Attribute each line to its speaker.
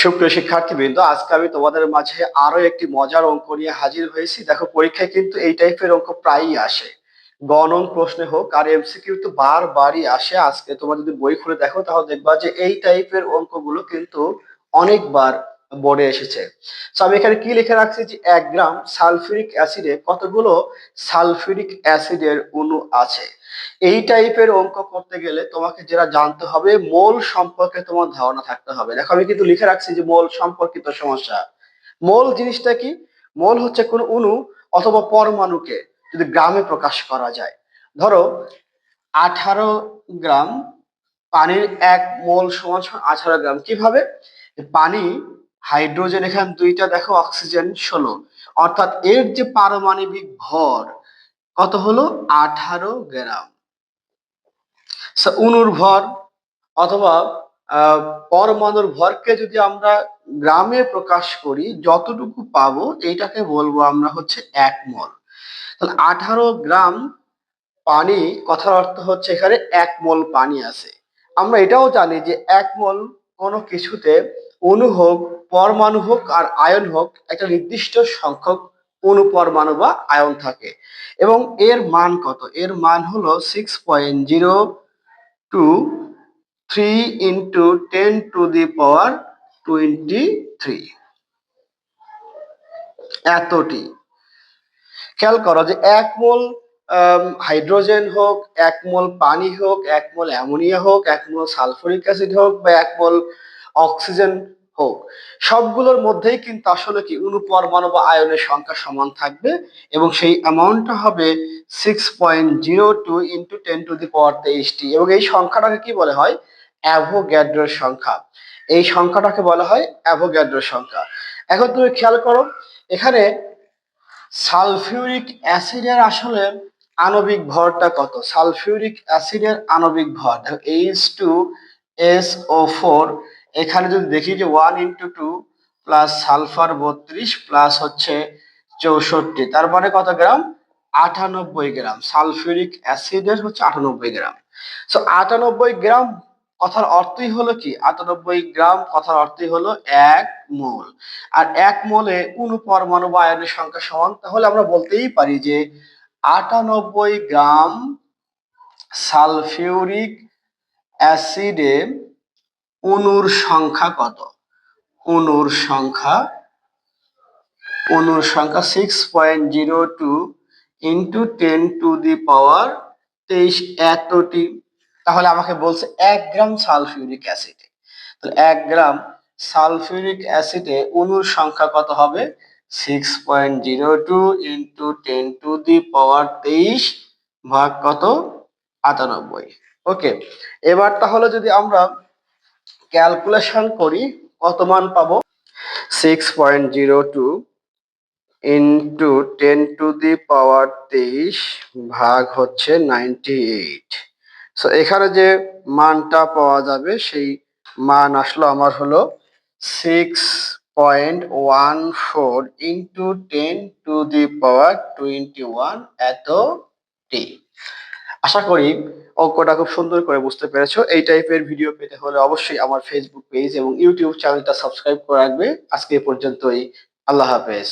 Speaker 1: সুপ্রিয় শিক্ষার্থীবৃন্দ, আজকে আমি তোমাদের মাঝে আরও একটি মজার অঙ্ক নিয়ে হাজির হয়েছি। দেখো, পরীক্ষায় কিন্তু এই টাইপের অঙ্ক প্রায়ই আসে। গণন প্রশ্নে হোক আর এমসিকিউ তো বারবারই আসে। আজকে তোমরা যদি বই খুলে দেখো, তাহলে দেখবা যে এই টাইপের অঙ্কগুলো কিন্তু অনেকবার বোর্ডে এসেছে। তো আমি এখানে কি লিখে রাখছি যে এক গ্রাম সালফিউরিক অ্যাসিডে কতগুলো সালফিউরিক অ্যাসিডের অণু আছে? এই টাইপের অঙ্ক করতে গেলে তোমাকে যেটা জানতে হবে, মোল সম্পর্কে তোমার ধারণা থাকতে হবে। দেখো, আমি কিন্তু লিখে রাখছি যে মোল সম্পর্কিত সমস্যা। মোল জিনিসটা কি? মোল হচ্ছে কোন অণু অথবা পরমাণুকে যদি গ্রামে প্রকাশ করা যায়। ধরো, আঠারো গ্রাম পানির এক মোল সমান আঠারো গ্রাম। কীভাবে? পানি হাইড্রোজেন এখানে দুইটা দেখো, অক্সিজেন ষোলো। অর্থাৎ এর যে পারমাণবিক ভর, কত হলো? আঠারো গ্রাম। উনুর ভর অথবা পরমাণুর ভরকে যদি আমরা গ্রামে প্রকাশ করি, যতটুকু পাবো, এইটাকে বলব আমরা হচ্ছে এক মোল। তাহলে আঠারো গ্রাম পানি, কথার অর্থ হচ্ছে এখানে এক মোল পানি আছে। আমরা এটাও জানি যে এক মোল কোনো কিছুতে অণু হোক, পরমাণু হোক আর আয়ন হোক, একটা নির্দিষ্ট সংখ্যক অণু পরমাণু বা আয়ন থাকে। এবং এর মান কত? এর মান হলো six point zero two three into ten to the power twenty three এতটি। খেয়াল করো যে এক মোল হাইড্রোজেন হোক, এক মোল পানি হোক, এক মোল অ্যামোনিয়া হোক, এক মোল সালফুরিক অ্যাসিড হোক বা এক মোল অক্সিজেন হোক, সবগুলোর মধ্যেই কিন্তু আসলে কি অণু পরমাণু বা আয়নের সংখ্যা সমান থাকবে এবং সেই অ্যামাউন্টটা হবে six point zero two into ten to the power তেইশটি এবং এই সংখ্যাটাকে কি বলা হয়? অ্যাভোগ্যাড্রোর সংখ্যা। এই সংখ্যাটাকে বলা হয় অ্যাভোগ্যাড্রোর সংখ্যা। এখন তুমি খেয়াল করো, এখানে সালফিউরিক অ্যাসিডের আসলে আণবিক ভরটা কত? সালফিউরিক অ্যাসিডের আণবিক ভর, দেখো H two S O four এখানে যদি দেখি যে one into two plus sulphur বত্রিশ প্লাস হচ্ছে চৌষট্টি, তার মানে কত গ্রাম? আটানব্বই গ্রাম। সালফিউরিক অ্যাসিডের হচ্ছে আটানব্বই গ্রাম। সো আটানব্বই গ্রাম কথার অর্থই হলো কি? আটানব্বই গ্রাম কথার অর্থই হলো এক মোল। আর এক মোলে কোন পরমাণু বা আয়নের সংখ্যা সমান? তাহলে আমরা বলতেই পারি যে আটানব্বই গ্রাম সালফিউরিক অ্যাসিডে অণুর সংখ্যা কত? অণুর সংখ্যা অণুর সংখ্যা six point zero two into ten to the power তেইশ এতটি। তাহলে আমাকে বলছে এক গ্রাম সালফিউরিক অ্যাসিডে তাহলে এক গ্রাম সালফিউরিক অ্যাসিডে অণুর সংখ্যা কত হবে? Six point zero two into ten to the power তেইশ ভাগ কত? আটানব্বই। ওকে এবার তাহলে যদি আমরা ক্যালকুলেশন করি, কত মান পাবো? Six point zero two into ten to the power তেইশ ভাগ হচ্ছে নাইনটি এইট সো এখানে যে মানটা পাওয়া যাবে, সেই মান আসলো আমার হলো six point one four into ten to the power twenty one এত টি আশা করি অঙ্কটা খুব সুন্দর করে বুঝতে পেরেছ। এই টাইপের ভিডিও পেতে হলে অবশ্যই আমার ফেসবুক পেজ এবং ইউটিউব চ্যানেলটা সাবস্ক্রাইব করে রাখবে। আজকে পর্যন্তই। আল্লাহ হাফেজ।